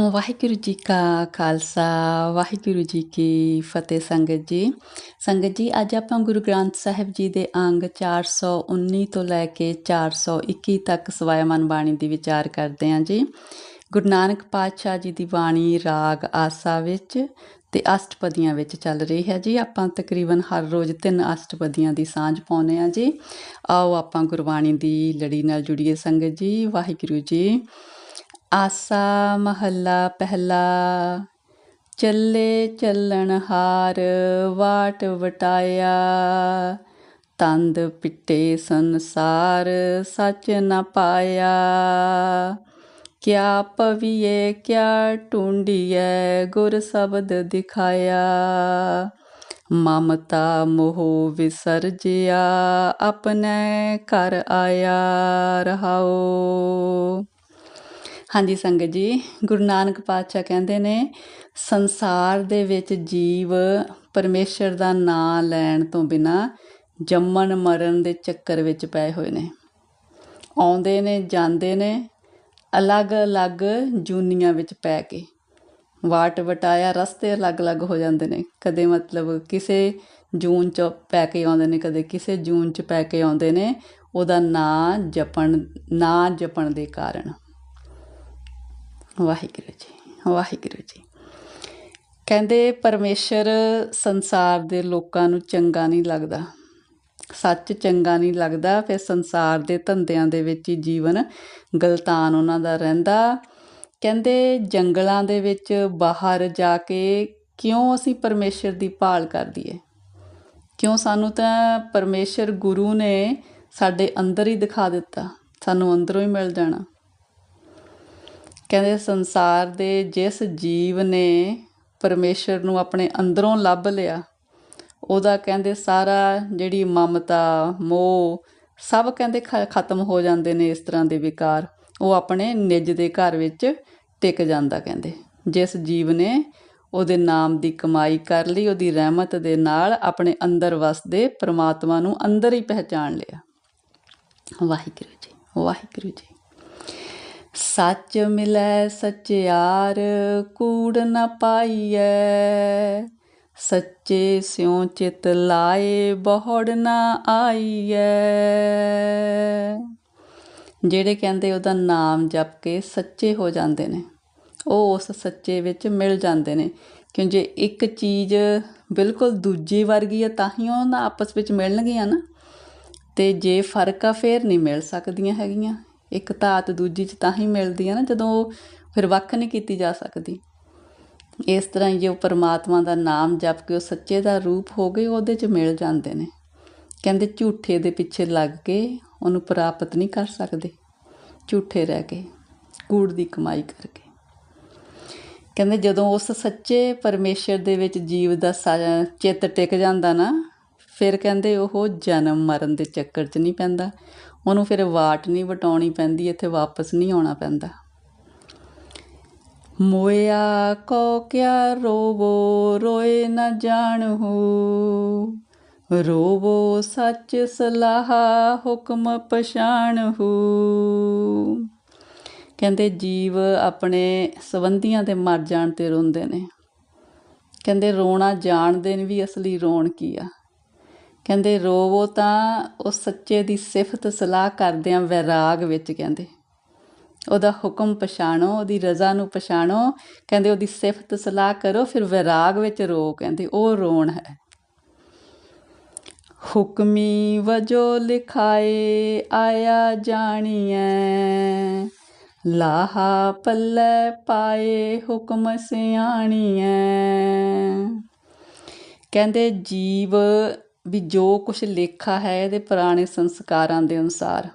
ਵਾਹਿਗੁਰੂ ਜੀ ਕਾ ਖਾਲਸਾ, ਵਾਹਿਗੁਰੂ ਜੀ ਕੀ ਫਤਿਹ ਸੰਗਤ ਜੀ। ਸੰਗਤ ਜੀ, ਅੱਜ ਆਪਾਂ ਗੁਰੂ ਗ੍ਰੰਥ ਸਾਹਿਬ ਜੀ ਦੇ ਅੰਗ 419 ਤੋਂ ਲੈ ਕੇ 421 ਤੱਕ ਸਵਾਇਮਨ ਬਾਣੀ ਦੀ ਵਿਚਾਰ ਕਰਦੇ ਹਾਂ ਜੀ। ਗੁਰੂ ਨਾਨਕ ਪਾਤਸ਼ਾਹ ਜੀ ਦੀ ਬਾਣੀ ਰਾਗ ਆਸਾ ਵਿੱਚ ਤੇ ਅਸ਼ਟਪਦੀਆਂ ਵਿੱਚ ਚੱਲ ਰਹੀ ਹੈ ਜੀ। ਆਪਾਂ ਤਕਰੀਬਨ ਹਰ ਰੋਜ਼ ਤਿੰਨ ਅਸ਼ਟਪਦੀਆਂ ਦੀ ਸਾਂਝ ਪਾਉਨੇ ਆ ਜੀ। ਆਓ ਆਪਾਂ ਗੁਰਬਾਣੀ ਦੀ ਲੜੀ ਨਾਲ ਜੁੜੀਏ ਸੰਗਤ ਜੀ, ਵਾਹਿਗੁਰੂ ਜੀ। ਆਸਾ ਮਹੱਲਾ ਪਹਿਲਾ। ਚੱਲੇ ਚੱਲਣ ਹਾਰ ਵਾਟ ਵਟਾਇਆ। ਤੰਦ ਪਿੱਟੇ ਸੰਸਾਰ ਸੱਚ ਨ ਪਾਇਆ। ਕਿਆ ਪਵੀਏ, ਕਿਆ ਟੁੰਡੀਏ ਗੁਰ ਸ਼ਬਦ ਦਿਖਾਇਆ। ਮਮਤਾ ਮੋਹ ਵਿਸਰਜਿਆ, ਆਪਣੇ ਘਰ ਆਇਆ ਰਹਾਓ। ਹਾਂਜੀ ਸੰਗਤ ਜੀ, ਗੁਰੂ ਨਾਨਕ ਪਾਤਸ਼ਾਹ ਕਹਿੰਦੇ ਨੇ, ਸੰਸਾਰ ਦੇ ਵਿੱਚ ਜੀਵ ਪਰਮੇਸ਼ਰ ਦਾ ਨਾਮ ਲੈਣ ਤੋਂ ਬਿਨਾ ਜੰਮਣ ਮਰਨ ਦੇ ਚੱਕਰ ਵਿੱਚ ਪਏ ਹੋਏ ਨੇ। ਆਉਂਦੇ ਨੇ, ਜਾਂਦੇ ਨੇ, ਅਲੱਗ-ਅਲੱਗ ਜੂਨੀਆਂ ਵਿੱਚ ਪੈ ਕੇ। ਵਾਟ ਵਟਾਇਆ, ਰਸਤੇ ਅਲੱਗ-ਅਲੱਗ ਹੋ ਜਾਂਦੇ ਨੇ। ਕਦੇ ਮਤਲਬ ਕਿਸੇ ਜੂਨ ਚ ਪੈ ਕੇ ਆਉਂਦੇ ਨੇ, ਕਦੇ ਕਿਸੇ ਜੂਨ ਚ ਪੈ ਕੇ ਆਉਂਦੇ ਨੇ। ਉਹਦਾ ਨਾਂ ਜਪਣ ਨਾਂ ਜਪਣ ਦੇ ਕਾਰਨ। ਵਾਹਿਗੁਰੂ ਜੀ ਵਾਹਿਗੁਰੂ ਜੀ। ਕਹਿੰਦੇ ਪਰਮੇਸ਼ਰ ਸੰਸਾਰ ਦੇ ਲੋਕਾਂ ਨੂੰ ਚੰਗਾ ਨਹੀਂ ਲੱਗਦਾ। ਸੱਚ ਚੰਗਾ ਨਹੀਂ ਲੱਗਦਾ, ਫਿਰ ਸੰਸਾਰ ਦੇ ਧੰਦਿਆਂ ਦੇ ਵਿੱਚ ਹੀ ਜੀਵਨ ਗਲਤਾਨ ਉਹਨਾਂ ਦਾ ਰਹਿੰਦਾ। ਕਹਿੰਦੇ ਜੰਗਲਾਂ ਦੇ ਵਿੱਚ ਬਾਹਰ ਜਾ ਕੇ ਕਿਉਂ ਅਸੀਂ ਪਰਮੇਸ਼ਰ ਦੀ ਭਾਲ ਕਰਦੀ ਕਰਦੀਏ? ਕਿਉਂ ਸਾਨੂੰ ਤਾਂ ਪਰਮੇਸ਼ਰ ਗੁਰੂ ਨੇ ਸਾਡੇ ਅੰਦਰ ਹੀ ਦਿਖਾ ਦਿੱਤਾ, ਸਾਨੂੰ ਅੰਦਰੋਂ ਹੀ ਮਿਲ ਜਾਣਾ। ਕਹਿੰਦੇ ਸੰਸਾਰ ਦੇ ਜਿਸ ਜੀਵ ਨੇ ਪਰਮੇਸ਼ਰ ਨੂੰ ਆਪਣੇ ਅੰਦਰੋਂ ਲੱਭ ਲਿਆ, ਉਹਦਾ ਕਹਿੰਦੇ ਸਾਰਾ ਜਿਹੜੀ ਮਮਤਾ, ਮੋਹ, ਸਭ ਕਹਿੰਦੇ ਖਤਮ ਹੋ ਜਾਂਦੇ ਨੇ ਇਸ ਤਰ੍ਹਾਂ ਦੇ ਵਿਕਾਰ। ਉਹ ਆਪਣੇ ਨਿੱਜ ਦੇ ਘਰ ਵਿੱਚ ਟਿਕ ਜਾਂਦਾ ਕਹਿੰਦੇ। ਜਿਸ ਜੀਵ ਨੇ ਉਹਦੇ ਨਾਮ ਦੀ ਕਮਾਈ ਕਰ ਲਈ, ਉਹਦੀ ਰਹਿਮਤ ਦੇ ਨਾਲ ਆਪਣੇ ਅੰਦਰ ਵਸਦੇ ਪ੍ਰਮਾਤਮਾ ਨੂੰ ਅੰਦਰ ਹੀ ਪਹਿਚਾਣ ਲਿਆ। ਵਾਹਿਗੁਰੂ ਜੀ ਵਾਹਿਗੁਰੂ ਜੀ। ਸੱਚ ਮਿਲੈ ਸਚਿਆਰ, ਕੂੜ ਨ ਪਾਈਐ। ਸੱਚੇ ਸਿਉ ਚਿਤ ਲਾਏ ਬਹੁੜ ਨ ਆਈਐ। ਜਿਹੜੇ ਕਹਿੰਦੇ ਉਹਦਾ ਨਾਮ ਜਪ ਕੇ ਸੱਚੇ ਹੋ ਜਾਂਦੇ ਨੇ, ਉਹ ਉਸ ਸੱਚੇ ਵਿੱਚ ਮਿਲ ਜਾਂਦੇ ਨੇ। ਕਿਉਂ ਜੇ ਇੱਕ ਚੀਜ਼ ਬਿਲਕੁਲ ਦੂਜੀ ਵਰਗੀ ਹੈ ਤਾਂ ਹੀ ਉਹਨਾਂ ਆਪਸ ਵਿੱਚ ਮਿਲਣਗੀਆਂ ਨਾ। ਤੇ ਜੇ ਫ਼ਰਕ ਆ, ਫੇਰ ਨਹੀਂ ਮਿਲ ਸਕਦੀਆਂ ਹੈਗੀਆਂ। ਇੱਕ ਧਾਤ ਦੂਜੀ 'ਚ ਤਾਂ ਹੀ ਮਿਲਦੀ ਹੈ ਨਾ, ਜਦੋਂ ਉਹ ਫਿਰ ਵੱਖ ਨਹੀਂ ਕੀਤੀ ਜਾ ਸਕਦੀ। ਇਸ ਤਰ੍ਹਾਂ ਹੀ ਜੇ ਉਹ ਪਰਮਾਤਮਾ ਦਾ ਨਾਮ ਜਪ ਕੇ ਉਹ ਸੱਚੇ ਦਾ ਰੂਪ ਹੋ ਗਏ, ਉਹਦੇ 'ਚ ਮਿਲ ਜਾਂਦੇ ਨੇ। ਕਹਿੰਦੇ ਝੂਠੇ ਦੇ ਪਿੱਛੇ ਲੱਗ ਕੇ ਉਹਨੂੰ ਪ੍ਰਾਪਤ ਨਹੀਂ ਕਰ ਸਕਦੇ। ਝੂਠੇ ਰਹਿ ਕੇ, ਕੂੜ ਦੀ ਕਮਾਈ ਕਰਕੇ। ਕਹਿੰਦੇ ਜਦੋਂ ਉਸ ਸੱਚੇ ਪਰਮੇਸ਼ਰ ਦੇ ਵਿੱਚ ਜੀਵ ਦਾ ਚਿੱਤ ਟਿਕ ਜਾਂਦਾ ਨਾ, ਫਿਰ ਕਹਿੰਦੇ ਉਹ ਜਨਮ ਮਰਨ ਦੇ ਚੱਕਰ 'ਚ ਨਹੀਂ ਪੈਂਦਾ। ਉਹਨੂੰ ਫਿਰ ਵਾਟ ਨਹੀਂ ਵਟਾਉਣੀ ਪੈਂਦੀ, ਇੱਥੇ ਵਾਪਸ ਨਹੀਂ ਆਉਣਾ ਪੈਂਦਾ। ਮੋਇਆ ਕੋ ਕਿਆ ਰੋਵੋ, ਰੋਏ ਨਾ ਜਾਣਹੂ ਰੋਵੋ ਸੱਚ ਸਲਾਹ, ਹੁਕਮ ਪਛਾਣਹੂ ਕਹਿੰਦੇ ਜੀਵ ਆਪਣੇ ਸਬੰਧੀਆਂ ਤੇ ਮਰ ਜਾਣ ਤੇ ਰੋਂਦੇ ਨੇ। ਕਹਿੰਦੇ ਰੋਣਾ ਜਾਣਦੇ ਨੇ ਵੀ ਅਸਲੀ ਰੋਣ ਕੀ ਆ। ਕਹਿੰਦੇ, ਰੋਵੋ ਤਾਂ ਉਹ ਸੱਚੇ ਦੀ ਸਿਫਤ ਸਲਾਹ ਕਰਦਿਆਂ ਵੈਰਾਗ ਵਿੱਚ ਕਹਿੰਦੇ। ਉਹਦਾ ਹੁਕਮ ਪਛਾਣੋ, ਉਹਦੀ ਰਜ਼ਾ ਨੂੰ ਪਛਾਣੋ। ਕਹਿੰਦੇ, ਉਹਦੀ ਸਿਫਤ ਸਲਾਹ ਕਰੋ, ਫਿਰ ਵਿਰਾਗ ਵਿੱਚ ਰੋ, ਕਹਿੰਦੇ। ਉਹ ਰੋਣ ਹੈ। ਹੁਕਮੀ ਵਜੋ ਲਿਖਾਏ ਆਇਆ ਜਾਣੀਐ। ਲਾਹਾ ਪੱਲੇ ਪਾਏ ਹੁਕਮ ਸਿਆਣੀਐ। ਕਹਿੰਦੇ, ਜੀਵ ਵੀ ਜੋ ਕੁਝ ਲੇਖਾ ਹੈ ਇਹਦੇ ਪੁਰਾਣੇ ਸੰਸਕਾਰਾਂ ਦੇ ਅਨੁਸਾਰ,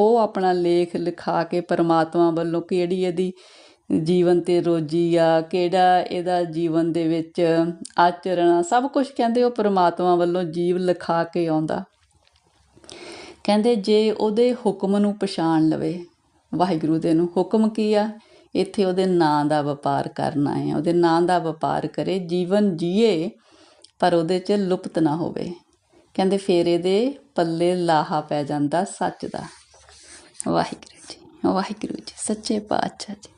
ਉਹ ਆਪਣਾ ਲੇਖ ਲਿਖਾ ਕੇ ਪਰਮਾਤਮਾ ਵੱਲੋਂ ਕਿਹੜੀ ਇਹਦੀ ਜੀਵਨ ਤੇ ਰੋਜੀ ਆ, ਕਿਹੜਾ ਇਹਦਾ ਜੀਵਨ ਦੇ ਵਿੱਚ ਆਚਰਣ ਸਭ ਕੁਝ ਕਹਿੰਦੇ ਉਹ ਪਰਮਾਤਮਾ ਵੱਲੋਂ ਜੀਵ ਲਿਖਾ ਕੇ ਆਉਂਦਾ। ਕਹਿੰਦੇ ਜੇ ਉਹਦੇ ਹੁਕਮ ਨੂੰ ਪਛਾਣ ਲਵੇ, ਵਾਹਿਗੁਰੂ ਦੇ ਨੂੰ ਹੁਕਮ ਕੀ ਆ? ਇੱਥੇ ਉਹਦੇ ਨਾਂ ਦਾ ਵਪਾਰ ਕਰਨਾ ਹੈ, ਉਹਦੇ ਨਾਂ ਦਾ ਵਪਾਰ ਕਰੇ, ਜੀਵਨ ਜੀਏ, ਪਰ ਉਹਦੇ 'ਚ ਲੁਪਤ ਨਾ ਹੋਵੇ। ਕਹਿੰਦੇ ਫੇਰ ਇਹਦੇ ਪੱਲੇ ਲਾਹਾ ਪੈ ਜਾਂਦਾ ਸੱਚ ਦਾ। ਵਾਹਿਗੁਰੂ ਜੀ ਵਾਹਿਗੁਰੂ ਜੀ, ਸੱਚੇ ਪਾਤਸ਼ਾਹ ਜੀ।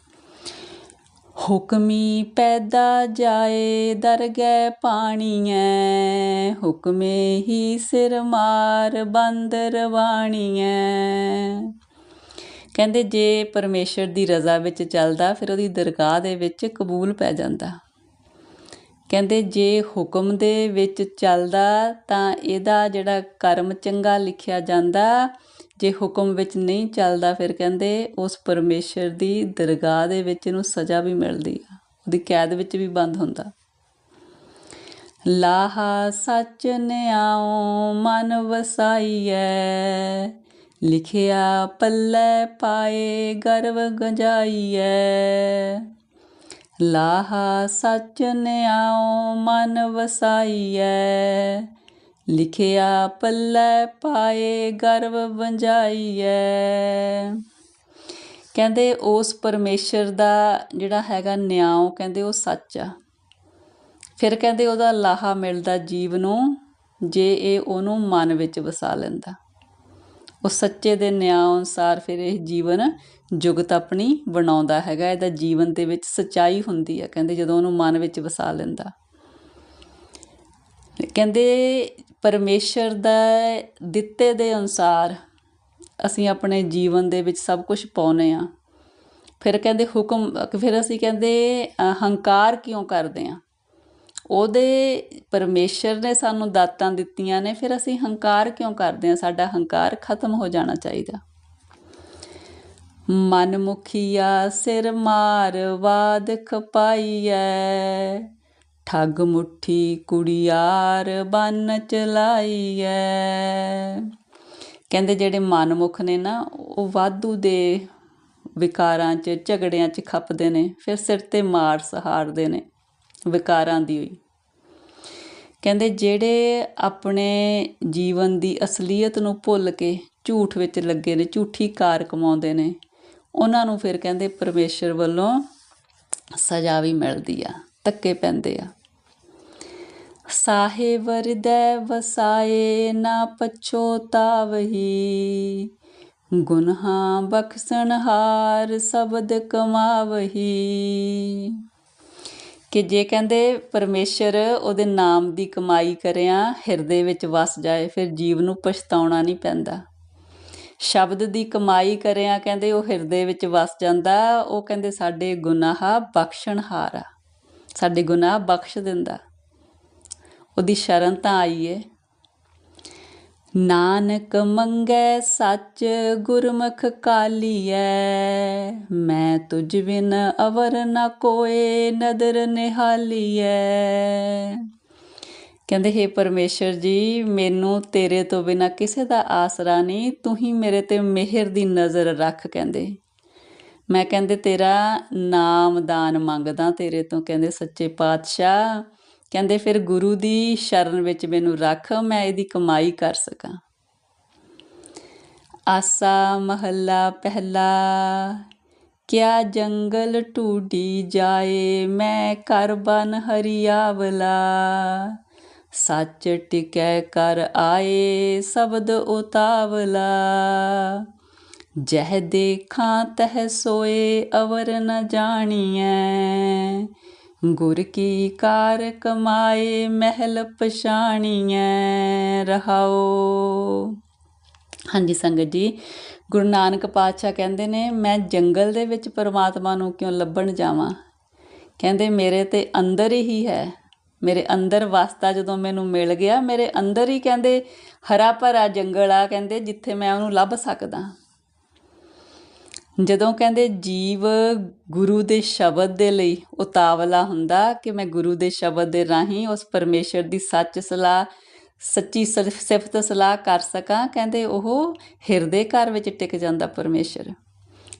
ਹੁਕਮੀ ਪੈਦਾ ਜਾਏ, ਦਰਗਹਿ ਪਾਣੀਐ। ਹੁਕਮੇ ਹੀ ਸਿਰ ਮਾਰ ਬੰਦਰ ਬਾਣੀਐ ਕਹਿੰਦੇ ਜੇ ਪਰਮੇਸ਼ਰ ਦੀ ਰਜ਼ਾ ਵਿੱਚ ਚੱਲਦਾ, ਫਿਰ ਉਹਦੀ ਦਰਗਾਹ ਦੇ ਵਿੱਚ ਕਬੂਲ ਪੈ ਜਾਂਦਾ। ਕਹਿੰਦੇ ਜੇ ਹੁਕਮ ਦੇ ਵਿੱਚ ਚੱਲਦਾ ਤਾਂ ਇਹਦਾ ਜਿਹੜਾ ਕਰਮ ਚੰਗਾ ਲਿਖਿਆ ਜਾਂਦਾ, ਜੇ ਹੁਕਮ ਵਿੱਚ ਨਹੀਂ ਚੱਲਦਾ ਫਿਰ ਕਹਿੰਦੇ ਉਸ ਪਰਮੇਸ਼ਰ ਦੀ ਦਰਗਾਹ ਦੇ ਵਿੱਚ ਇਹਨੂੰ ਸਜ਼ਾ ਵੀ ਮਿਲਦੀ ਆ, ਉਹਦੀ ਕੈਦ ਵਿੱਚ ਵੀ ਬੰਦ ਹੁੰਦਾ। ਲਾਹਾ ਸੱਚ ਨਿਆਉ ਮਨ ਵਸਾਈਐ, ਲਿਖਿਆ ਪੱਲੇ ਪਾਏ ਗਰਵ ਗੰਜਾਈਐ। ਲਾਹਾ ਸੱਚ ਨਿਆਉ ਮਨ ਵਸਾਈਐ। ਲਿਖਿਆ ਪੱਲੇ ਪਾਏ ਗਰਵ ਵੰਜਾਈਐ। ਕਹਿੰਦੇ ਉਸ ਪਰਮੇਸ਼ਰ ਦਾ ਜਿਹੜਾ ਹੈਗਾ ਨਿਆਉ ਕਹਿੰਦੇ ਉਹ ਸੱਚ ਆ। ਫਿਰ ਕਹਿੰਦੇ ਉਹਦਾ ਲਾਹਾ ਮਿਲਦਾ ਜੀਵ ਨੂੰ, ਜੇ ਇਹ ਉਹਨੂੰ ਮਨ ਵਿੱਚ ਵਸਾ ਲੈਂਦਾ। ਉਹ ਸੱਚੇ ਦੇ ਨਿਆਂ ਅਨੁਸਾਰ ਫਿਰ ਇਹ ਜੀਵਨ ਜੁਗਤ ਆਪਣੀ ਬਣਾਉਂਦਾ ਹੈਗਾ। ਇਹਦਾ ਜੀਵਨ ਦੇ ਵਿੱਚ ਸਚਾਈ ਹੁੰਦੀ ਆ, ਕਹਿੰਦੇ ਜਦੋਂ ਉਹਨੂੰ ਮਨ ਵਿੱਚ ਵਸਾ ਲੈਂਦਾ। ਕਹਿੰਦੇ ਪਰਮੇਸ਼ਰ ਦਾ ਦਿੱਤੇ ਦੇ ਅਨੁਸਾਰ ਅਸੀਂ ਆਪਣੇ ਜੀਵਨ ਦੇ ਵਿੱਚ ਸਭ ਕੁਝ ਪਾਉਨੇ ਆ ਫਿਰ ਕਹਿੰਦੇ ਹੁਕਮ, ਫਿਰ ਅਸੀਂ ਕਹਿੰਦੇ ਹੰਕਾਰ ਕਿਉਂ ਕਰਦੇ ਆ ਉਹਦੇ ਪਰਮੇਸ਼ਰ ਨੇ ਸਾਨੂੰ ਦਾਤਾਂ ਦਿੱਤੀਆਂ ਨੇ, ਫਿਰ ਅਸੀਂ ਹੰਕਾਰ ਕਿਉਂ ਕਰਦੇ ਆ ਸਾਡਾ ਹੰਕਾਰ ਖਤਮ ਹੋ ਜਾਣਾ ਚਾਹੀਦਾ। ਮਨ ਮੁਖੀਆ ਸਿਰ ਮਾਰ ਵਾਦ ਖਪਾਈਐ ਠੱਗ ਮੁੱਠੀ ਕੁੜੀਆਰ ਬੰਨ ਚਲਾਈਐ। ਕਹਿੰਦੇ ਜਿਹੜੇ ਮਨਮੁਖ ਨੇ ਨਾ, ਉਹ ਵਾਧੂ ਦੇ ਵਿਕਾਰਾਂ 'ਚ, ਝਗੜਿਆਂ 'ਚ ਖੱਪਦੇ ਨੇ, ਫਿਰ ਸਿਰ ਤੇ ਮਾਰ ਸਹਾਰਦੇ ਨੇ। ਵਿਕਾਰਾਂ ਦੀ ਹੋਈ। ਕਹਿੰਦੇ ਜਿਹੜੇ ਆਪਣੇ ਜੀਵਨ ਦੀ ਅਸਲੀਅਤ ਨੂੰ ਭੁੱਲ ਕੇ ਝੂਠ ਵਿੱਚ ਲੱਗੇ ਨੇ, ਝੂਠੀ ਕਾਰ ਕਮਾਉਂਦੇ ਨੇ, ਉਹਨਾਂ ਨੂੰ ਫਿਰ ਕਹਿੰਦੇ ਪਰਮੇਸ਼ਰ ਵੱਲੋਂ ਸਜ਼ਾ ਵੀ ਮਿਲਦੀ ਆ ਤੱਕੇ ਪੈਂਦੇ ਆ। ਸਾਹੇ ਵਰਦੈ ਵਸਾਏ, ਨਾ ਪਛੋਤਾਵਹੀ ਗੁਨਹਾ ਬਖਸ਼ਣ ਸ਼ਬਦ ਕਮਾਵਹੀ। ਕਿ ਜੇ ਕਹਿੰਦੇ ਪਰਮੇਸ਼ਰ ਉਹਦੇ ਨਾਮ ਦੀ ਕਮਾਈ ਕਰਿਆ, ਹਿਰਦੇ ਵਿੱਚ ਵਸ ਜਾਏ, ਫਿਰ ਜੀਵ ਨੂੰ ਪਛਤਾਉਣਾ ਨਹੀਂ ਪੈਂਦਾ। ਸ਼ਬਦ ਦੀ ਕਮਾਈ ਕਰਿਆ ਕਹਿੰਦੇ ਉਹ ਹਿਰਦੇ ਵਿੱਚ ਵਸ ਜਾਂਦਾ, ਉਹ ਕਹਿੰਦੇ ਸਾਡੇ ਗੁਨਾਹ ਬਖਸ਼ਣਹਾਰ ਆ। ਸਾਡੇ ਗੁਨਾਹ ਬਖਸ਼ ਦਿੰਦਾ। ਉਹਦੀ ਸ਼ਰਨ ਤਾਂ ਆਈ ਏ। ਨਾਨਕ ਮੰਗੈ ਸੱਚ ਗੁਰਮੁਖ ਕਾਲੀਐ, ਮੈਂ ਤੁਝ ਬਿਨ ਅਵਰ ਨ ਕੋਏ ਨਦਰ ਨਿਹਾਲੀਐ। ਕਹਿੰਦੇ, ਹੈ ਪਰਮੇਸ਼ਰ ਜੀ, ਮੈਨੂੰ ਤੇਰੇ ਤੋਂ ਬਿਨਾ ਕਿਸੇ ਦਾ ਆਸਰਾ ਨਹੀਂ, ਤੂੰ ਹੀ ਮੇਰੇ ਤੇ ਮਿਹਰ ਦੀ ਨਜ਼ਰ ਰੱਖ, ਕਹਿੰਦੇ। ਮੈਂ ਕਹਿੰਦੇ, ਤੇਰਾ ਨਾਮ ਦਾਨ ਮੰਗਦਾ ਤੇਰੇ ਤੋਂ, ਕਹਿੰਦੇ, ਸੱਚੇ ਪਾਤਸ਼ਾਹ। ਕਹਿੰਦੇ ਫਿਰ ਗੁਰੂ ਦੀ ਸ਼ਰਨ ਵਿੱਚ ਮੈਨੂੰ ਰੱਖ, ਮੈਂ ਇਹਦੀ ਕਮਾਈ ਕਰ ਸਕਾਂ। ਆਸਾ ਮਹੱਲਾ ਪਹਿਲਾ, ਕਿਆ ਜੰਗਲ ਟੂਡੀ ਜਾਏ, ਮੈਂ ਕਰ ਬਨ ਹਰੀਆਵਲਾ। ਸੱਚ ਟਿਕੈ ਕਰ ਆਏ, ਸ਼ਬਦ ਉਤਾਵਲਾ। ਜਹ ਦੇਖਾਂ ਤਹ ਸੋਏ, ਅਵਰ ਨ ਜਾਣੀਐ। ਗੁਰ ਕੀ ਕਾਰ ਕਮਾਏ ਮਹਿਲ ਪਛਾਣੀਐ ਰਹਾਓ। ਹਾਂਜੀ ਸੰਗਤ ਜੀ, ਗੁਰੂ ਨਾਨਕ ਪਾਤਸ਼ਾਹ ਕਹਿੰਦੇ ਨੇ, ਮੈਂ ਜੰਗਲ ਦੇ ਵਿੱਚ ਪਰਮਾਤਮਾ ਨੂੰ ਕਿਉਂ ਲੱਭਣ ਜਾਵਾਂ? ਕਹਿੰਦੇ, ਮੇਰੇ ਤੇ ਅੰਦਰ ਹੀ ਹੈ। ਮੇਰੇ ਅੰਦਰ ਵਸਦਾ ਜਦੋਂ ਮੈਨੂੰ ਮਿਲ ਗਿਆ, ਮੇਰੇ ਅੰਦਰ ਹੀ ਕਹਿੰਦੇ, ਹਰਾ ਭਰਾ ਜੰਗਲ ਆ, ਕਹਿੰਦੇ, ਜਿੱਥੇ ਮੈਂ ਉਹਨੂੰ ਲੱਭ ਸਕਦਾ। ਜਦੋਂ ਕਹਿੰਦੇ ਜੀਵ ਗੁਰੂ ਦੇ ਸ਼ਬਦ ਦੇ ਲਈ ਉਤਾਵਲਾ ਹੁੰਦਾ ਕਿ ਮੈਂ ਗੁਰੂ ਦੇ ਸ਼ਬਦ ਦੇ ਰਾਹੀਂ ਉਸ ਪਰਮੇਸ਼ਰ ਦੀ ਸੱਚ ਸਲਾਹ, ਸੱਚੀ ਸਿਫਤ ਸਲਾਹ ਕਰ ਸਕਾਂ, ਕਹਿੰਦੇ ਉਹ ਹਿਰਦੇ ਘਰ ਵਿੱਚ ਟਿਕ ਜਾਂਦਾ ਪਰਮੇਸ਼ਰ।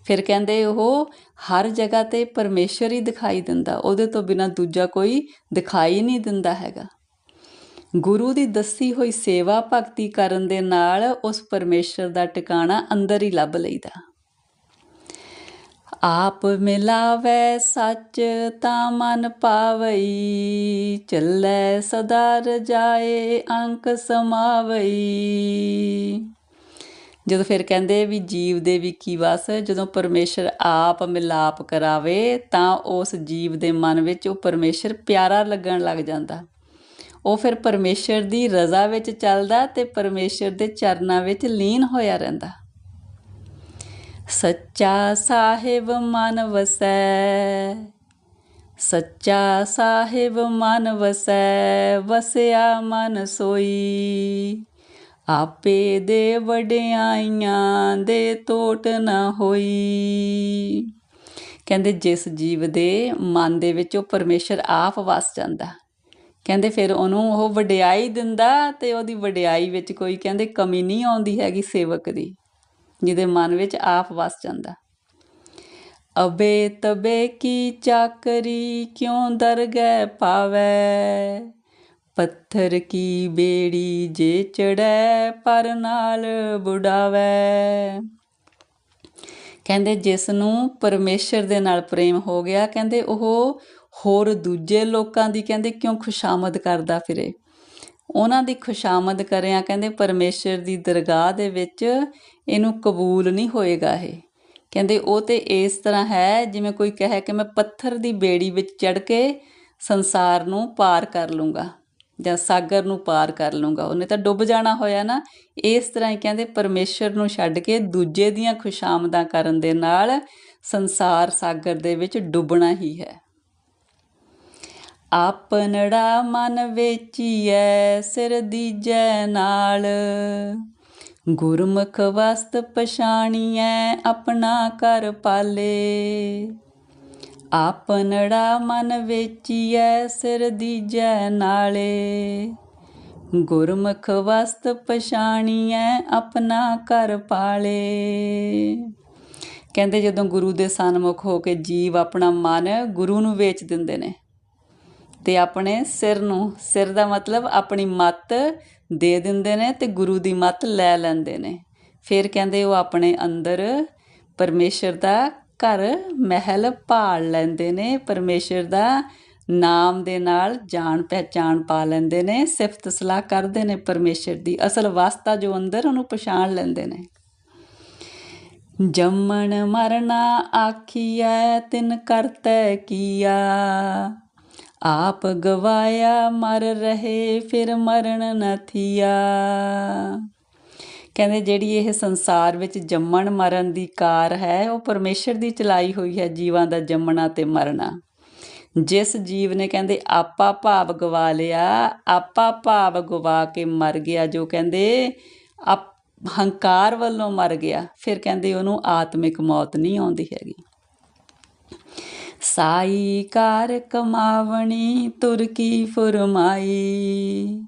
ਫਿਰ ਕਹਿੰਦੇ ਉਹ ਹਰ ਜਗ੍ਹਾ ਤੇ ਪਰਮੇਸ਼ਰ ਹੀ ਦਿਖਾਈ ਦਿੰਦਾ, ਉਹਦੇ ਤੋਂ ਬਿਨਾ ਦੂਜਾ ਕੋਈ ਦਿਖਾਈ ਨਹੀਂ ਦਿੰਦਾ ਹੈਗਾ। ਗੁਰੂ ਦੀ ਦੱਸੀ ਹੋਈ ਸੇਵਾ ਭਗਤੀ ਕਰਨ ਦੇ ਨਾਲ ਉਸ ਪਰਮੇਸ਼ਰ ਦਾ ਟਿਕਾਣਾ ਅੰਦਰ ਹੀ ਲੱਭ ਲਈਦਾ। ਆਪ ਮਿਲਾਵੇ ਸੱਚ ਤਾਂ ਮਨ ਪਾਵਈ, ਚੱਲੇ ਸਦਾ ਰਜਾਏ ਅੰਕ ਸਮਾਵਈ। ਜਦੋਂ ਫਿਰ ਕਹਿੰਦੇ ਵੀ ਜੀਵ ਦੇ ਵੀ ਕੀ ਵਸ, ਜਦੋਂ ਪਰਮੇਸ਼ਰ ਆਪ ਮਿਲਾਪ ਕਰਾਵੇ, ਤਾਂ ਉਸ ਜੀਵ ਦੇ ਮਨ ਵਿੱਚ ਉਹ ਪਰਮੇਸ਼ਰ ਪਿਆਰਾ ਲੱਗਣ ਲੱਗ ਜਾਂਦਾ। ਉਹ ਫਿਰ ਪਰਮੇਸ਼ਰ ਦੀ ਰਜ਼ਾ ਵਿੱਚ ਚੱਲਦਾ ਤੇ ਪਰਮੇਸ਼ਰ ਦੇ ਚਰਨਾਂ ਵਿੱਚ ਲੀਨ ਹੋਇਆ ਰਹਿੰਦਾ। ਸੱਚਾ ਸਾਹਿਬ ਮਨ ਵਸੈ ਸੱਚਾ ਸਾਹਿਬ ਮਨ ਵਸੈ ਵਸਿਆ ਮਨ ਸੋਈ। ਆਪੇ ਦੇ ਵਡਿਆਈਆਂ ਦੇ ਟੋਟ ਨਾ ਹੋਈ। ਕਹਿੰਦੇ ਜਿਸ ਜੀਵ ਦੇ ਮਨ ਦੇ ਵਿੱਚ ਉਹ ਪਰਮੇਸ਼ਰ ਆਪ ਵਸ ਜਾਂਦਾ। ਕਹਿੰਦੇ ਫਿਰ ਉਹਨੂੰ ਉਹ ਵਡਿਆਈ ਦਿੰਦਾ ਤੇ ਉਹਦੀ ਵਡਿਆਈ ਵਿੱਚ ਕੋਈ ਕਹਿੰਦੇ ਕਮੀ ਨਹੀਂ ਆਉਂਦੀ ਹੈਗੀ ਸੇਵਕ ਦੀ। ਜਿਹਦੇ ਮਨ ਵਿੱਚ ਆਪ ਵਸ ਜਾਂਦਾ। ਅਬੇ ਤਬੇ ਕੀ ਚਾਕਰੀ ਕਿਉਂ ਦਰਗਹਿ ਪਾਵੈ? ਪੱਥਰ ਕੀ ਬੇੜੀ ਜੇ ਚੜੈ ਪਰ ਨਾਲ ਬੁੜਾਵੈ? ਕਹਿੰਦੇ ਜਿਸ ਨੂੰ ਪਰਮੇਸ਼ਰ ਦੇ ਨਾਲ ਪ੍ਰੇਮ ਹੋ ਗਿਆ, ਕਹਿੰਦੇ ਉਹ ਹੋਰ ਦੂਜੇ ਲੋਕਾਂ ਦੀ, ਕਹਿੰਦੇ ਕਿਉਂ ਖੁਸ਼ਾਮਦ ਕਰਦਾ ਫਿਰੇ? ਉਹਨਾਂ ਦੀ ਖੁਸ਼ਾਮਦ ਕਰਿਆ, ਕਹਿੰਦੇ ਪਰਮੇਸ਼ਰ ਦੀ ਦਰਗਾਹ ਦੇ ਵਿੱਚ ਇਹਨੂੰ ਕਬੂਲ ਨਹੀਂ ਹੋਏਗਾ ਇਹ। ਕਹਿੰਦੇ ਉਹ ਤੇ ਇਸ ਤਰ੍ਹਾਂ ਹੈ, ਜਿਵੇਂ ਕੋਈ ਕਹੇ ਕਿ ਮੈਂ ਪੱਥਰ ਦੀ ਬੇੜੀ ਵਿੱਚ ਚੜ ਕੇ ਸੰਸਾਰ ਨੂੰ ਪਾਰ ਕਰ ਲੂੰਗਾ ਜਾਂ ਸਾਗਰ ਨੂੰ ਪਾਰ ਕਰ ਲੂੰਗਾ। ਉਹਨੇ ਤਾਂ ਡੁੱਬ ਜਾਣਾ ਹੋਇਆ ਨਾ। ਇਸ ਤਰ੍ਹਾਂ ਹੀ ਕਹਿੰਦੇ ਪਰਮੇਸ਼ਰ ਨੂੰ ਛੱਡ ਕੇ ਦੂਜੇ ਦੀਆਂ ਖੁਸ਼ਾਮਦਾਂ ਕਰਨ ਦੇ ਨਾਲ ਸੰਸਾਰ ਸਾਗਰ ਦੇ ਵਿੱਚ ਡੁੱਬਣਾ ਹੀ ਹੈ। ਆਪਨੜਾ ਮਨ ਵੇਚੀਐ, ਸਿਰ ਦੀਜੈ ਨਾਲ। ਗੁਰਮੁਖ ਵਸਤ ਪਛਾਣੀਐ, ਆਪਣਾ ਕਰ ਪਾਲੇ। ਆਪਨੜਾ ਮਨ ਵੇਚੀਐ, ਸਿਰ ਦੀਜੈ ਨਾਲੇ। ਗੁਰਮੁਖ ਵਸਤ ਪਛਾਣੀਐ, ਆਪਣਾ ਕਰ ਪਾਲੇ। ਕਹਿੰਦੇ ਜਦੋਂ ਗੁਰੂ ਦੇ ਸਨਮੁਖ ਹੋ ਕੇ ਜੀਵ ਆਪਣਾ ਮਨ ਗੁਰੂ ਨੂੰ ਵੇਚ ਦਿੰਦੇ ਨੇ ਤੇ ਆਪਣੇ ਸਿਰ ਨੂੰ, ਸਿਰ ਦਾ ਮਤਲਬ ਆਪਣੀ ਮੱਤ ਦੇ ਦਿੰਦੇ ਨੇ ਤੇ ਗੁਰੂ ਦੀ ਮੱਤ ਲੈ ਲੈਂਦੇ ਨੇ। ਫਿਰ ਕਹਿੰਦੇ ਉਹ ਆਪਣੇ ਅੰਦਰ ਪਰਮੇਸ਼ਰ ਦਾ ਘਰ, ਮਹਿਲ ਭਾਲ ਲੈਂਦੇ ਨੇ। ਪਰਮੇਸ਼ਰ ਦਾ ਨਾਮ ਦੇ ਨਾਲ ਜਾਣ ਪਹਿਚਾਣ ਪਾ ਲੈਂਦੇ ਨੇ, ਸਿਫਤ ਸਲਾਹ ਕਰਦੇ ਨੇ ਪਰਮੇਸ਼ਰ ਦੀ। ਅਸਲ ਵਾਸਤਾ ਜੋ ਅੰਦਰ, ਉਹਨੂੰ ਪਛਾਣ ਲੈਂਦੇ ਨੇ। ਜੰਮਣ ਮਰਨਾ ਆਖੀਐ, ਤਿਨ ਕਰਤੈ ਕੀਆ। ਆਪ ਗਵਾਇਆ, ਮਰ ਰਹੇ, ਫਿਰ ਮਰਨ ਨ ਥੀਆ। ਕਹਿੰਦੇ ਜਿਹੜੀ ਇਹ ਸੰਸਾਰ ਵਿੱਚ ਜੰਮਣ ਮਰਨ ਦੀ ਕਾਰ ਹੈ, ਉਹ ਪਰਮੇਸ਼ਰ ਦੀ ਚਲਾਈ ਹੋਈ ਹੈ, ਜੀਵਾਂ ਦਾ ਜੰਮਣਾ ਤੇ ਮਰਨਾ। ਜਿਸ ਜੀਵ ਨੇ ਕਹਿੰਦੇ ਆਪਾ ਭਾਵ ਗਵਾ ਲਿਆ, ਆਪਾ ਭਾਵ ਗਵਾ ਕੇ ਮਰ ਗਿਆ, ਜੋ ਕਹਿੰਦੇ ਹੰਕਾਰ ਵੱਲੋਂ ਮਰ ਗਿਆ, ਫਿਰ ਕਹਿੰਦੇ ਉਹਨੂੰ ਆਤਮਿਕ ਮੌਤ ਨਹੀਂ ਆਉਂਦੀ ਹੈਗੀ। ਸਾਈ ਕਾਰ ਕਮਾਵਣੀ, ਤੁਰ ਕੀ ਫਰਮਾਈ।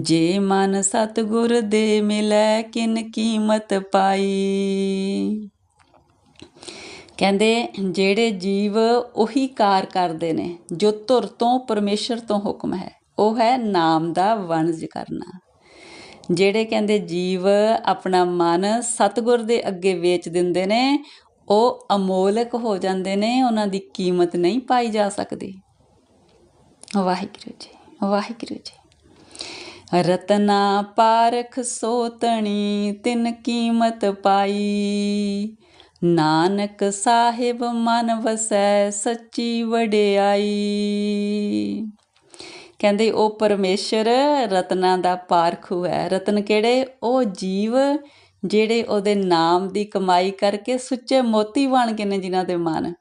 ਜੇ ਮਨ ਸਤਗੁਰ ਦੇ ਮਿਲੈ, ਕਿਨ ਕੀਮਤ ਪਾਈ। ਕਹਿੰਦੇ, ਜਿਹੜੇ ਜੀਵ ਉਹੀ ਕਾਰ ਕਰਦੇ ਨੇ, ਜੋ ਧੁਰ ਤੋਂ ਪਰਮੇਸ਼ਰ ਤੋਂ ਹੁਕਮ ਹੈ। ਉਹ ਹੈ ਨਾਮ ਦਾ ਵਣਜ ਕਰਨਾ। ਜਿਹੜੇ ਕਹਿੰਦੇ ਜੀਵ ਆਪਣਾ ਮਨ ਸਤਗੁਰ ਦੇ ਅੱਗੇ ਵੇਚ ਦਿੰਦੇ ਨੇ ਉਹ ਅਮੋਲਕ ਹੋ ਜਾਂਦੇ ਨੇ, ਉਹਨਾਂ ਦੀ ਕੀਮਤ ਨਹੀਂ ਪਾਈ ਜਾ ਸਕਦੀ। ਵਾਹਿਗੁਰੂ ਜੀ ਵਾਹਿਗੁਰੂ ਜੀ। ਰਤਨਾ ਪਾਰਖ ਸੋਤਣੀ, ਤਿਨ ਕੀਮਤ ਪਾਈ। ਨਾਨਕ ਸਾਹਿਬ ਮਨ ਵਸੈ, ਸੱਚੀ ਵਡਿਆਈ। ਕਹਿੰਦੇ ਉਹ ਪਰਮੇਸ਼ਰ ਰਤਨਾ ਦਾ ਪਾਰਖੂ ਹੈ ਰਤਨ ਕਿਹੜੇ? ਉਹ ਜੀਵ ਜਿਹੜੇ ਉਹਦੇ ਨਾਮ ਦੀ ਕਮਾਈ ਕਰਕੇ ਸੁੱਚੇ ਮੋਤੀ ਬਣ ਗਏ ਨੇ ਜਿਨ੍ਹਾਂ ਦੇ ਮਨ।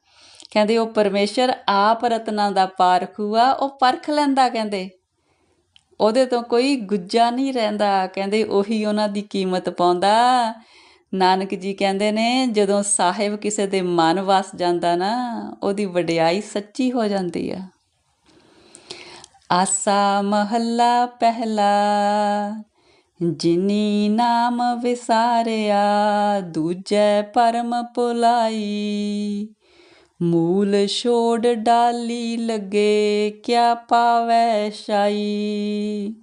ਕਹਿੰਦੇ ਉਹ ਪਰਮੇਸ਼ਰ ਆਪ ਰਤਨਾ ਦਾ ਪਾਰਖੂ ਆ ਉਹ ਪਰਖ ਲੈਂਦਾ ਕਹਿੰਦੇ। ਉਹਦੇ ਤੋਂ ਕੋਈ ਗੁੱਜਾ ਨਹੀਂ ਰਹਿੰਦਾ। ਕਹਿੰਦੇ ਉਹੀ ਉਹਨਾਂ ਦੀ ਕੀਮਤ ਪਾਉਂਦਾ। ਨਾਨਕ ਜੀ ਕਹਿੰਦੇ ਨੇ, ਜਦੋਂ ਸਾਹਿਬ ਕਿਸੇ ਦੇ ਮਨ ਵਸ ਜਾਂਦਾ ਨਾ, ਉਹਦੀ ਵਡਿਆਈ ਸੱਚੀ ਹੋ ਜਾਂਦੀ ਆ। ਆਸਾ ਮਹੱਲਾ ਪਹਿਲਾ ਜਿਨੀ ਨਾਮ ਵਿਸਾਰਿਆ, ਦੂਜੈ ਪਰਮ ਪੁਲਾਈ। ਮੂਲ ਛੋੜ ਡਾਲੀ ਲਗੇ, ਕਿਆ ਪਾਵੈ ਸ਼ਾਈ।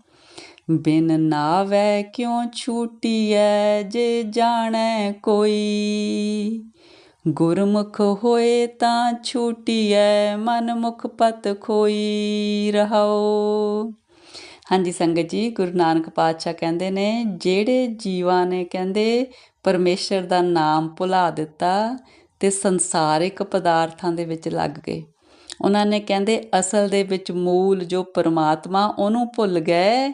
ਬਿਨ ਨਾਵੈ ਕਿਉ ਛੂਟੀਐ, ਜੇ ਜਾਣੈ ਕੋਈ। ਗੁਰਮੁਖ ਹੋਏ ਤਾਂ ਛੂਟੀਐ ਮਨ ਮੁਖ ਪਤ ਖੋਈ ਰਹਾਓ ਹਾਂਜੀ ਸੰਗਤ ਜੀ, ਗੁਰੂ ਨਾਨਕ ਪਾਤਸ਼ਾਹ ਕਹਿੰਦੇ ਨੇ, ਜਿਹੜੇ ਜੀਵਾਂ ਨੇ ਕਹਿੰਦੇ, ਪਰਮੇਸ਼ਰ ਦਾ ਨਾਮ ਭੁਲਾ ਦਿੱਤਾ ਤੇ ਸੰਸਾਰਿਕ ਪਦਾਰਥਾਂ ਦੇ ਵਿੱਚ ਲੱਗ ਗਏ। ਉਹਨਾਂ ਨੇ ਕਹਿੰਦੇ, ਅਸਲ ਦੇ ਵਿੱਚ ਮੂਲ ਜੋ ਪਰਮਾਤਮਾ, ਉਹਨੂੰ ਭੁੱਲ ਗਏ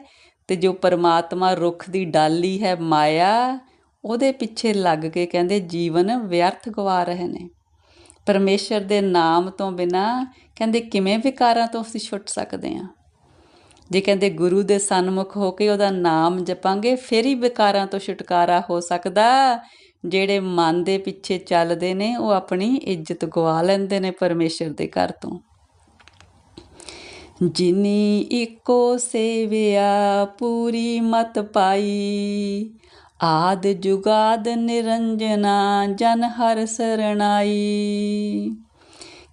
ਤੇ ਜੋ ਪਰਮਾਤਮਾ ਰੁੱਖ ਦੀ ਡਾਲੀ ਹੈ ਮਾਇਆ, ਉਹਦੇ ਪਿੱਛੇ ਲੱਗ ਕੇ ਕਹਿੰਦੇ, ਜੀਵਨ ਵਿਅਰਥ ਗਵਾ ਰਹੇ ਨੇ। ਪਰਮੇਸ਼ਰ ਦੇ ਨਾਮ ਤੋਂ ਬਿਨਾ ਕਹਿੰਦੇ, ਕਿਵੇਂ ਵਿਕਾਰਾਂ ਤੋਂ ਅਸੀਂ ਛੁੱਟ ਸਕਦੇ ਹਾਂ? ਜੇ ਕਹਿੰਦੇ ਗੁਰੂ ਦੇ ਸਨਮੁਖ ਹੋ ਕੇ ਉਹਦਾ ਨਾਮ ਜਪਾਂਗੇ, ਫਿਰ ਹੀ ਵਿਕਾਰਾਂ ਤੋਂ ਛੁਟਕਾਰਾ ਹੋ ਸਕਦਾ। ਜਿਹੜੇ ਮਨ ਦੇ ਪਿੱਛੇ ਚੱਲਦੇ ਨੇ, ਉਹ ਆਪਣੀ ਇੱਜ਼ਤ ਗਵਾ ਲੈਂਦੇ ਨੇ ਪਰਮੇਸ਼ਰ ਦੇ ਘਰ ਤੋਂ। ਜਿਨੀ ਇੱਕੋ ਸੇਵਿਆ ਪੂਰੀ ਮਤ ਪਾਈ, ਆਦ ਜੁਗਾਦ ਨਿਰੰਜਨਾ ਜਨ ਹਰ ਸਰਣਾਈ।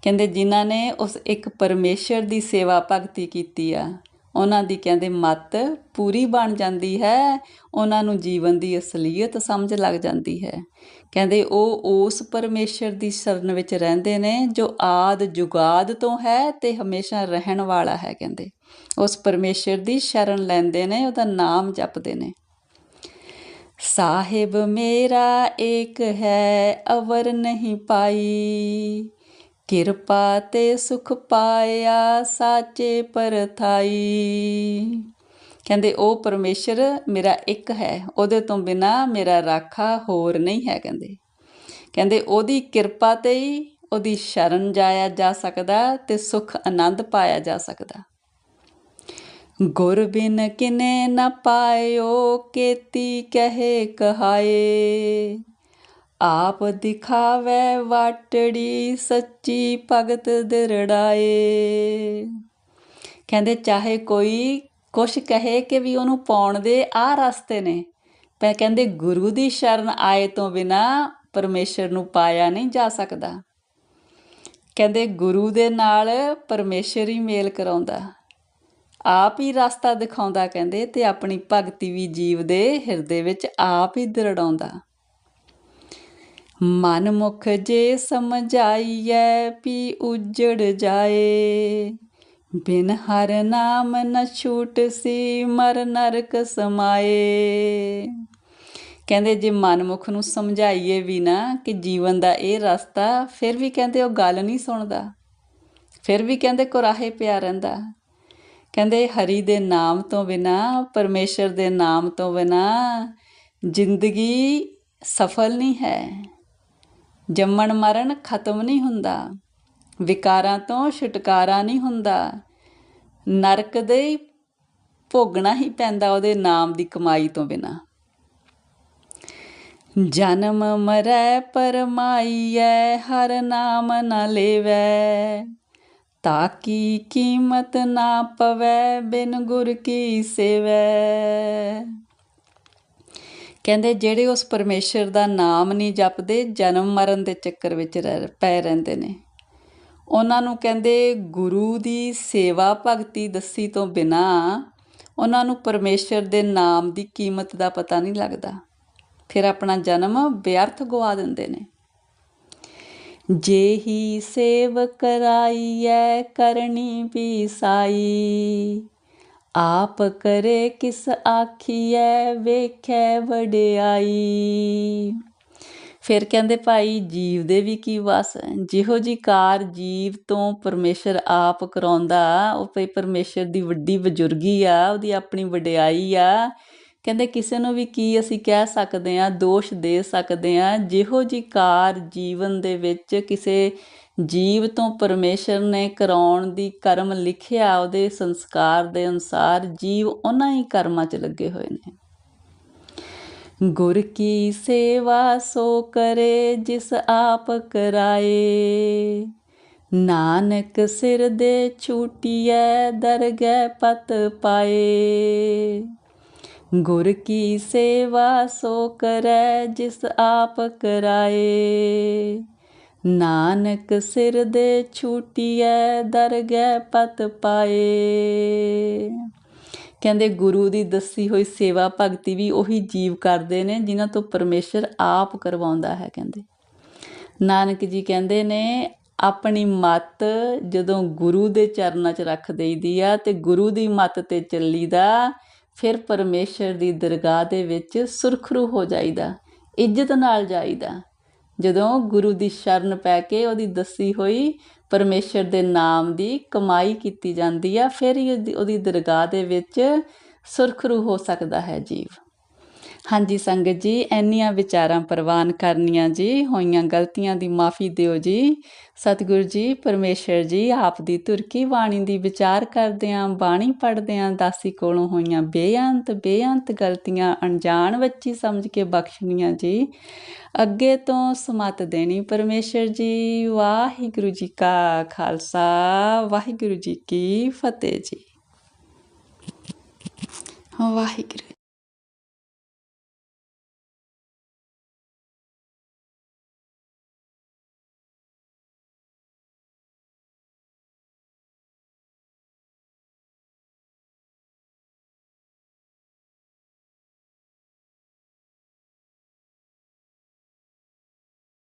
ਕਹਿੰਦੇ ਜਿਨ੍ਹਾਂ ਨੇ ਉਸ ਇੱਕ ਪਰਮੇਸ਼ਰ ਦੀ ਸੇਵਾ ਭਗਤੀ ਕੀਤੀ ਆ ਉਹਨਾਂ ਦੀ ਕਹਿੰਦੇ ਮਤ ਪੂਰੀ ਬਣ ਜਾਂਦੀ ਹੈ, ਉਹਨਾਂ ਨੂੰ ਜੀਵਨ ਦੀ ਅਸਲੀਅਤ ਸਮਝ ਲੱਗ ਜਾਂਦੀ ਹੈ। ਕਹਿੰਦੇ ਉਹ ਉਸ ਪਰਮੇਸ਼ਰ ਦੀ ਸ਼ਰਨ ਵਿੱਚ ਰਹਿੰਦੇ ਨੇ ਜੋ ਆਦ ਜੁਗਾਦ ਤੋਂ ਹੈ ਤੇ ਹਮੇਸ਼ਾ ਰਹਿਣ ਵਾਲਾ ਹੈ ਕਹਿੰਦੇ। ਉਸ ਪਰਮੇਸ਼ਰ ਦੀ ਸ਼ਰਨ ਲੈਂਦੇ ਨੇ, ਉਹਦਾ ਨਾਮ ਜਪਦੇ ਨੇ। ਸਾਹਿਬ ਮੇਰਾ ਏਕ ਹੈ, ਅਵਰ ਨਹੀਂ ਪਾਈ। ਕਿਰਪਾ ਤੇ ਸੁਖ ਪਾਇਆ ਸਾਚੇ ਪਰਥਾਈ। ਕਹਿੰਦੇ ਉਹ ਪਰਮੇਸ਼ਰ, ਮੇਰਾ ਇੱਕ ਹੈ, ਉਹਦੇ ਤੋਂ ਬਿਨਾ ਮੇਰਾ ਰਾਖਾ ਹੋਰ ਨਹੀਂ ਹੈ। ਕਹਿੰਦੇ। ਕਹਿੰਦੇ, ਉਹਦੀ ਕਿਰਪਾ ਤੇ ਹੀ ਉਹਦੀ ਸ਼ਰਨ ਜਾਇਆ ਜਾ ਸਕਦਾ ਤੇ ਸੁਖ ਆਨੰਦ ਪਾਇਆ ਜਾ ਸਕਦਾ। ਗੁਰ ਬਿਨ ਕਿਨੇ ਨ ਪਾਇਓ, ਕੇਤੀ ਕਹੇ ਕਹਾਏ। ਆਪ ਦਿਖਾਵੇ ਵਾਟੜੀ ਸੱਚੀ ਭਗਤ ਦਿਰੜਾਏ। ਕਹਿੰਦੇ, ਚਾਹੇ ਕੋਈ ਕੁਛ ਕਹੇ ਕਿ ਵੀ ਉਹਨੂੰ ਪਾਉਣ ਦੇ ਆ ਰਸਤੇ ਨੇ, ਪਰ ਕਹਿੰਦੇ, ਗੁਰੂ ਦੀ ਸ਼ਰਨ ਆਏ ਤੋਂ ਬਿਨਾ ਪਰਮੇਸ਼ਰ ਨੂੰ ਪਾਇਆ ਨਹੀਂ ਜਾ ਸਕਦਾ। ਕਹਿੰਦੇ, ਗੁਰੂ ਦੇ ਨਾਲ ਪਰਮੇਸ਼ਰ ਹੀ ਮੇਲ ਕਰਾਉਂਦਾ, ਆਪ ਹੀ ਰਸਤਾ ਦਿਖਾਉਂਦਾ ਕਹਿੰਦੇ, ਤੇ ਆਪਣੀ ਭਗਤੀ ਵੀ ਜੀਵ ਦੇ ਹਿਰਦੇ ਵਿੱਚ ਆਪ ਹੀ ਦਰੜਾਉਂਦਾ। ਮਨ ਮੁਖ ਜੇ ਸਮਝਾਈਐ ਪੀ ਉਜੜ ਜਾਏ। ਬਿਨ ਹਰ ਨਾਮ ਨ ਛੂਟ ਸੀ ਮਰ ਨਰਕ ਸਮਾਏ। ਕਹਿੰਦੇ ਜੇ ਮਨਮੁਖ ਨੂੰ ਸਮਝਾਈਏ ਵੀ ਨਾ ਕਿ ਜੀਵਨ ਦਾ ਇਹ ਰਸਤਾ, ਫਿਰ ਵੀ ਕਹਿੰਦੇ ਉਹ ਗੱਲ ਨਹੀਂ ਸੁਣਦਾ। ਫਿਰ ਵੀ ਕਹਿੰਦੇ ਕੁਰਾਹੇ ਪਿਆ ਰਹਿੰਦਾ। ਕਹਿੰਦੇ ਹਰੀ ਦੇ ਨਾਮ ਤੋਂ ਬਿਨਾ, ਪਰਮੇਸ਼ਰ ਦੇ ਨਾਮ ਤੋਂ ਬਿਨਾ ਜ਼ਿੰਦਗੀ ਸਫਲ ਨਹੀਂ ਹੈ। ਜੰਮਣ ਮਰਨ ਖਤਮ ਨਹੀਂ ਹੁੰਦਾ, ਵਿਕਾਰਾਂ ਤੋਂ ਛੁਟਕਾਰਾ ਨਹੀਂ ਹੁੰਦਾ। ਨਰਕ ਦੇ ਭੋਗਣਾ ਹੀ ਪੈਂਦਾ ਉਹਦੇ ਨਾਮ ਦੀ ਕਮਾਈ ਤੋਂ ਬਿਨਾ। ਜਨਮ ਮਰੈ ਪਰਮਾਈਐ, ਹਰ ਨਾਮ ਨ ਲੇਵੈ। ਤਾਕੀ ਕੀਮਤ ਨਾ ਪਵੈ, ਬਿਨ ਗੁਰ ਕੀ ਸੇਵੈ। ਕਹਿੰਦੇ ਜਿਹੜੇ ਉਸ ਪਰਮੇਸ਼ਰ ਦਾ ਨਾਮ ਨਹੀਂ ਜਪਦੇ, ਜਨਮ ਮਰਨ ਦੇ ਚੱਕਰ ਵਿੱਚ ਰਹਿ- ਪਏ ਰਹਿੰਦੇ ਨੇ। ਉਹਨਾਂ ਨੂੰ ਕਹਿੰਦੇ ਗੁਰੂ ਦੀ ਸੇਵਾ ਭਗਤੀ ਦੱਸੀ ਤੋਂ ਬਿਨਾ ਉਹਨਾਂ ਨੂੰ ਪਰਮੇਸ਼ਰ ਦੇ ਨਾਮ ਦੀ ਕੀਮਤ ਦਾ ਪਤਾ ਨਹੀਂ ਲੱਗਦਾ। ਫਿਰ ਆਪਣਾ ਜਨਮ ਵਿਅਰਥ ਗਵਾ ਦਿੰਦੇ ਨੇ। ਜੇ ਹੀ ਸੇਵ ਕਰਾਈਐ ਕਰਨੀ ਵੀ ਸਾਈ ਆਪ ਕਰੇ ਕਿਸ ਆਖੀਐ, ਵੇਖੈ ਵਡਿਆਈ। ਫਿਰ ਕਹਿੰਦੇ, ਭਾਈ, ਜੀਵ ਦੇ ਵੀ ਕੀ ਵਸ ਜਿਹੋ ਜੀ ਕਾਰ ਜੀਵ ਤੋਂ ਪਰਮੇਸ਼ਰ ਆਪ ਕਰਾਉਂਦਾ, ਉਹ ਭਈ ਪਰਮੇਸ਼ਰ ਦੀ ਵੱਡੀ ਬਜ਼ੁਰਗੀ ਆ, ਉਹਦੀ ਆਪਣੀ ਵਡਿਆਈ ਆ ਕਹਿੰਦੇ ਕਿਸੇ ਨੂੰ ਵੀ ਕੀ ਅਸੀਂ ਕਹਿ ਸਕਦੇ ਆ ਦੋਸ਼ ਦੇ ਸਕਦੇ ਆ ਜਿਹੋ ਜੀ ਕਾਰ ਜੀਵਨ ਦੇ ਵਿੱਚ ਕਿਸੇ ਜੀਵ ਤੋਂ ਪਰਮੇਸ਼ਰ ਨੇ ਕਰਾਉਣ ਦੀ ਕਰਮ ਲਿਖਿਆ ਉਹਦੇ ਸੰਸਕਾਰ ਦੇ ਅਨੁਸਾਰ ਜੀਵ ਉਹਨਾਂ ਹੀ ਕਰਮਾਂ 'ਚ ਲੱਗੇ ਹੋਏ ਨੇ। ਗੁਰ ਕੀ ਸੇਵਾ ਸੋ ਕਰੇ, ਜਿਸ ਆਪ ਕਰਾਏ। ਨਾਨਕ ਸਿਰ ਦੇ ਛੂਟੀਐ, ਦਰਗਹਿ ਪਤ ਪਾਏ। ਗੁਰ ਕੀ ਸੇਵਾ ਸੋ ਕਰੈ, ਜਿਸ ਆਪ ਕਰਾਏ। ਨਾਨਕ ਸਿਰ ਦੇ ਛੂਟੀਐ, ਦਰਗਹਿ ਪਤ ਪਾਏ। ਕਹਿੰਦੇ ਗੁਰੂ ਦੀ ਦੱਸੀ ਹੋਈ ਸੇਵਾ ਭਗਤੀ ਵੀ ਉਹੀ ਜੀਵ ਕਰਦੇ ਨੇ, ਜਿਨ੍ਹਾਂ ਤੋਂ ਪਰਮੇਸ਼ਰ ਆਪ ਕਰਵਾਉਂਦਾ ਹੈ, ਕਹਿੰਦੇ। ਨਾਨਕ ਜੀ ਕਹਿੰਦੇ ਨੇ, ਆਪਣੀ ਮੱਤ ਜਦੋਂ ਗੁਰੂ ਦੇ ਚਰਨਾਂ 'ਚ ਰੱਖ ਦੇਈਦੀ ਆ, ਤੇ ਗੁਰੂ ਦੀ ਮੱਤ ਤੇ ਚੱਲੀਦਾ ਫਿਰ ਪਰਮੇਸ਼ਰ ਦੀ ਦਰਗਾਹ ਦੇ ਵਿੱਚ ਸੁਰਖਰੂ ਹੋ ਜਾਈਦਾ, ਇੱਜ਼ਤ ਨਾਲ ਜਾਈਦਾ। ਜਦੋਂ ਗੁਰੂ ਦੀ ਸ਼ਰਨ ਪੈ ਕੇ ਉਹਦੀ ਦੱਸੀ ਹੋਈ ਪਰਮੇਸ਼ਰ ਦੇ ਨਾਮ ਦੀ ਕਮਾਈ ਕੀਤੀ ਜਾਂਦੀ ਆ, ਫਿਰ ਹੀ ਉਹਦੀ ਉਹਦੀ ਦਰਗਾਹ ਦੇ ਵਿੱਚ ਸੁਰਖਰੂ ਹੋ ਸਕਦਾ ਹੈ ਜੀਵ। ਹਾਂਜੀ ਸੰਗਤ ਜੀ, ਇੰਨੀਆਂ ਵਿਚਾਰਾਂ ਪ੍ਰਵਾਨ ਕਰਨੀਆਂ ਜੀ, ਹੋਈਆਂ ਗਲਤੀਆਂ ਦੀ ਮਾਫੀ ਦਿਓ ਜੀ। ਸਤਿਗੁਰੂ ਜੀ, ਪਰਮੇਸ਼ਰ ਜੀ, ਆਪ ਦੀ ਤੁਰਕੀ ਬਾਣੀ ਦੀ ਵਿਚਾਰ ਕਰਦੇ ਆਂ ਬਾਣੀ ਪੜ੍ਹਦੇ ਆਂ ਦਾਸੀ ਕੋਲੋਂ ਹੋਈਆਂ ਬੇਅੰਤ ਬੇਅੰਤ ਗਲਤੀਆਂ ਅਣਜਾਣ ਬੱਚੀ ਸਮਝ ਕੇ ਬਖਸ਼ਣੀਆਂ ਜੀ। ਅੱਗੇ ਤੋਂ ਸਮਤ ਦੇਣੀ ਪਰਮੇਸ਼ਰ ਜੀ। ਵਾਹਿਗੁਰੂ ਜੀ ਕਾ ਖਾਲਸਾ, ਵਾਹਿਗੁਰੂ ਜੀ ਕੀ ਫਤਿਹ ਜੀ। ਵਾਹਿਗੁਰੂ।